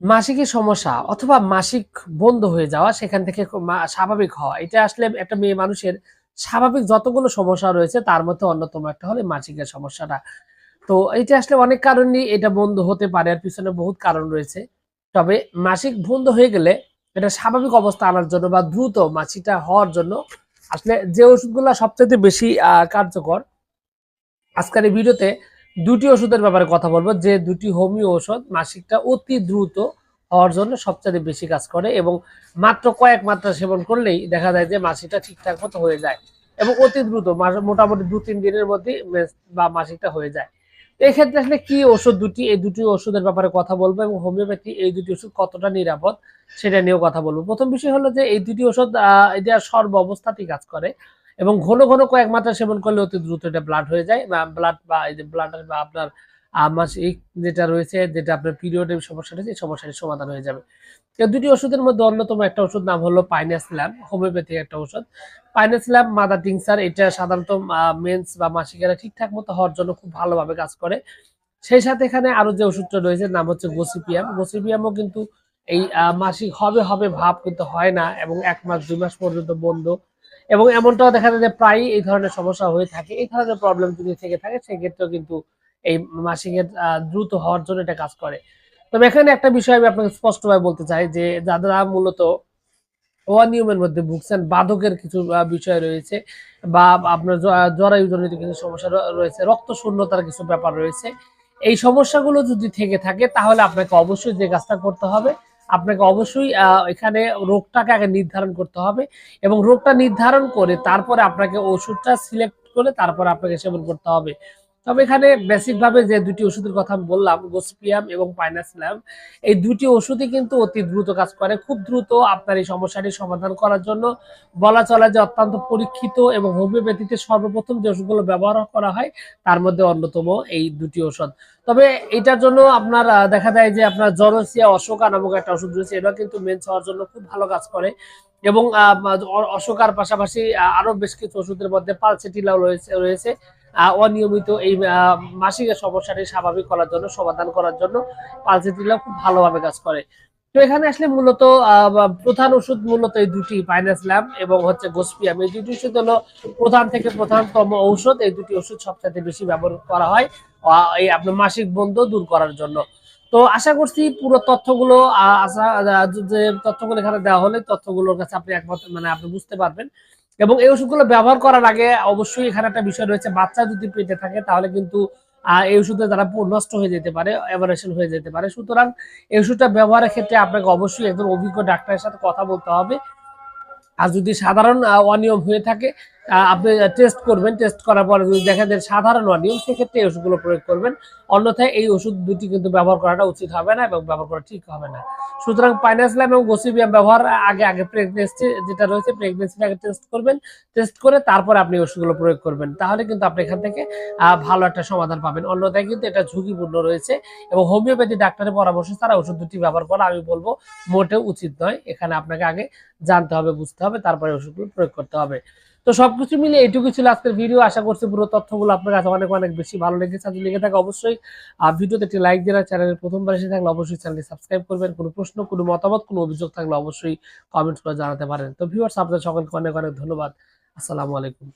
মাসিকের সমস্যা অথবা মাসিক বন্ধ হয়ে যাওয়া সেখান থেকে স্বাভাবিক হওয়া। এটা আসলে একটা মেয়ে মানুষের স্বাভাবিক যতগুলো সমস্যা রয়েছে তার মধ্যে অন্যতম একটা হলে মাসিকের সমস্যাটা। তো এটা আসলে অনেক কারণই এটা বন্ধ হতে পারে আর পিছনে বহুত কারণ রয়েছে। তবে মাসিক বন্ধ হয়ে গেলে এটা স্বাভাবিক অবস্থা আনার জন্য বা দ্রুত মাসিকটা হওয়ার জন্য আসলে যে ওষুধগুলো সবচেয়ে বেশি কার্যকর, আজকের এই ভিডিওতে দুটি ওষুধের ব্যাপারে কথা বলব। যে দুটি হোমিও ওষুধ মাসিকটা অতি দ্রুত হওয়ার জন্য সবচেয়ে বেশি কাজ করে এবং মাত্র কয়েক মাত্রা সেবন করলেই দেখা যায় যে মাসিকটা ঠিকঠাক মতো হয়ে যায় এবং অতি দ্রুত মোটামুটি দু, তিন দিনের মধ্যে বা মাসিকটা হয়ে যায়। এক্ষেত্রে আসলে কি ওষুধ দুটি, এই দুটি ওষুধের ব্যাপারে কথা বলব এবং হোমিওপ্যাথি এই দুটি ওষুধ কতটা নিরাপদ সেটা নিয়েও কথা বলব। প্রথম বিষয় হলো যে এই দুটি ওষুধ এটা সর্ব অবস্থাতেই কাজ করে। এবং ঘন ঘন কয়েক মাত্রা সেবন করলে অতি দ্রুত এটা ব্লাড হয়ে যায় বা ব্লাড বা এই যে ব্লাড বা আপনার মাসিক যেটা রয়েছে, যেটা আপনার পিরিয়ডের সমস্যা রয়েছে, এই সমাধান হয়ে যাবে। দুটি ওষুধের মধ্যে অন্যতম একটা ওষুধ নাম হলো পাইনাসল্যাম হোমিওপ্যাথিক একটা ওষুধ। পাইনাসল্যাম মাদার টিংসার এটা সাধারণত মেন্স বা মাসিকেরা ঠিকঠাক মতো হওয়ার জন্য খুব ভালোভাবে কাজ করে। সেই সাথে এখানে আরও যে ওষুধটা রয়েছে, নাম হচ্ছে গোসিপিয়াম গোসিপিয়ামও কিন্তু এই মাসিক হবে হবে ভাব কিন্তু হয় না এবং এক মাস, দুই মাস পর্যন্ত বন্ধ। এবং এমনটাও দেখা যায় যে প্রায়ই এই ধরনের সমস্যা হয়ে থাকে। এই ধরনের প্রবলেম যদি থেকে থাকে, সেক্ষেত্রেও কিন্তু এই মাসিকের দ্রুত হওয়ার জন্য এটা কাজ করে। তবে এখানে একটা বিষয় আমি আপনাকে স্পষ্টভাবে বলতে চাই যে যারা মূলত অনিয়মের মধ্যে ভুগছেন। বাধকের কিছু বিষয় রয়েছে বা আপনার জরায়ুজনিত কিছু সমস্যা রয়েছে রক্ত শূন্যতার কিছু ব্যাপার রয়েছে। এই সমস্যাগুলো যদি থেকে থাকে, তাহলে আপনাকে অবশ্যই যে কাজটা করতে হবে আপনাকে অবশ্যই এখানে রোগটাকে আগে নির্ধারণ করতে হবে এবং রোগটা নির্ধারণ করে তারপরে আপনাকে ওষুধটা সিলেক্ট করে তারপরে আপনাকে সেবন করতে হবে। তবে এখানে বেসিক ভাবে যে দুটি ওষুধের কথা আমি বললাম গোসপিয়াম এবং পাইনাসিলাম এই দুটি ওষুধই কিন্তু অতি দ্রুত কাজ করে। খুব দ্রুত আপনার এই সমস্যাটি সমাধান করার জন্য বলা চলে যে অত্যন্ত পরীক্ষিত এবং হোমিওপ্যাথিতে সর্বপ্রথম যে ওষুধগুলো ব্যবহার করা হয়, তার মধ্যে অন্যতম এই দুটি ওষুধ। তবে এটার জন্য আপনার দেখা যায় যে আপনার জরসিয়া অশোকা নামক একটা ওষুধ রয়েছে এটা কিন্তু মেন্স হওয়ার জন্য খুব ভালো কাজ করে এবং অশোকার পাশাপাশি আরও বেশ কিছু ওষুধের মধ্যে পালসেটিলাও রয়েছে রয়েছে। অনিয়মিত এই আহ, মাসিকের সমস্যাটি স্বাভাবিক করার জন্য সমাধান করার জন্য পালসেটিলাও খুব ভালোভাবে কাজ করে। তো এখানে আসলে মূলত প্রধান ওষুধ মূলত এই দুটি পাইনাসল্যাম এবং হচ্ছে গোসপিয়াম। এই দুটি ওষুধ হলো প্রধান থেকে প্রধানতম ঔষধ এই দুটি ওষুধ সবচেয়ে বেশি ব্যবহার করা হয় এই আপনার মাসিক বন্ধ দূর করার জন্য। তো আশা করছি পুরো তথ্যগুলো আশা যে তথ্যগুলো এখানে দেওয়া হলে তথ্যগুলোর কাছে আপনি একমত মানে আপনি বুঝতে পারবেন। এবং এই ওষুধগুলো ব্যবহার করার আগে অবশ্যই এখানে একটা বিষয় রয়েছে, বাচ্চা যদি পেটে থাকে তাহলে কিন্তু এই ওষুধে তারা নষ্ট হয়ে যেতে পারে অ্যাভারেশন হয়ে যেতে পারে। সুতরাং এই ওষুধটা ব্যবহারের ক্ষেত্রে আপনাকে অবশ্যই একজন অভিজ্ঞ ডাক্তারের সাথে কথা বলতে হবে। আর যদি সাধারণ অনিয়ম হয়ে থাকে আপনি টেস্ট করবেন টেস্ট করার পরে যদি দেখা যায় সাধারণ অনিয়ম সেক্ষেত্রে এই ওষুধগুলো প্রয়োগ করবেন। অন্যথায় এই ওষুধ দুটি কিন্তু ব্যবহার করাটা উচিত হবে না এবং ব্যবহার করা ঠিক হবে না। সুতরাং পাইনাসলাম এবং গোসিবিয়াম ব্যবহার আগে আগে প্রেগনেন্সি যেটা রয়েছে প্রেগনেন্সির আগে টেস্ট করবেন। টেস্ট করে তারপরে আপনি ওষুধগুলো প্রয়োগ করবেন। তাহলে কিন্তু আপনি এখান থেকে ভালো একটা সমাধান পাবেন। অন্যথায় কিন্তু এটা ঝুঁকিপূর্ণ রয়েছে এবং হোমিওপ্যাথি ডাক্তারের পরামর্শ ছাড়া ওষুধ দুটি ব্যবহার করা আমি বলব মোটেও উচিত নয়। এখানে আপনাকে আগে জানতে হবে, বুঝতে হবে, তারপরে ওষুধগুলো প্রয়োগ করতে হবে। তো সবকিছু মিলে এটুকু ছিল আজকের ভিডিও। আশা করছি পুরো তথ্যগুলো আপনার কাছে অনেক অনেক বেশি ভালো লেগেছে। যদি লেগে থাকে অবশ্যই ভিডিওতে একটি লাইক দিয়ে চ্যানেলের প্রথমবার এসে থাকলে অবশ্যই চ্যানেলটি সাবস্ক্রাইব করবেন। কোনো প্রশ্ন, কোনো মতামত, কোনো অভিযোগ থাকলে অবশ্যই কমেন্ট করে জানাতে পারেন। তো ভিউয়ার্স আপনাদের সকলকে অনেক অনেক ধন্যবাদ। আসসালামু আলাইকুম।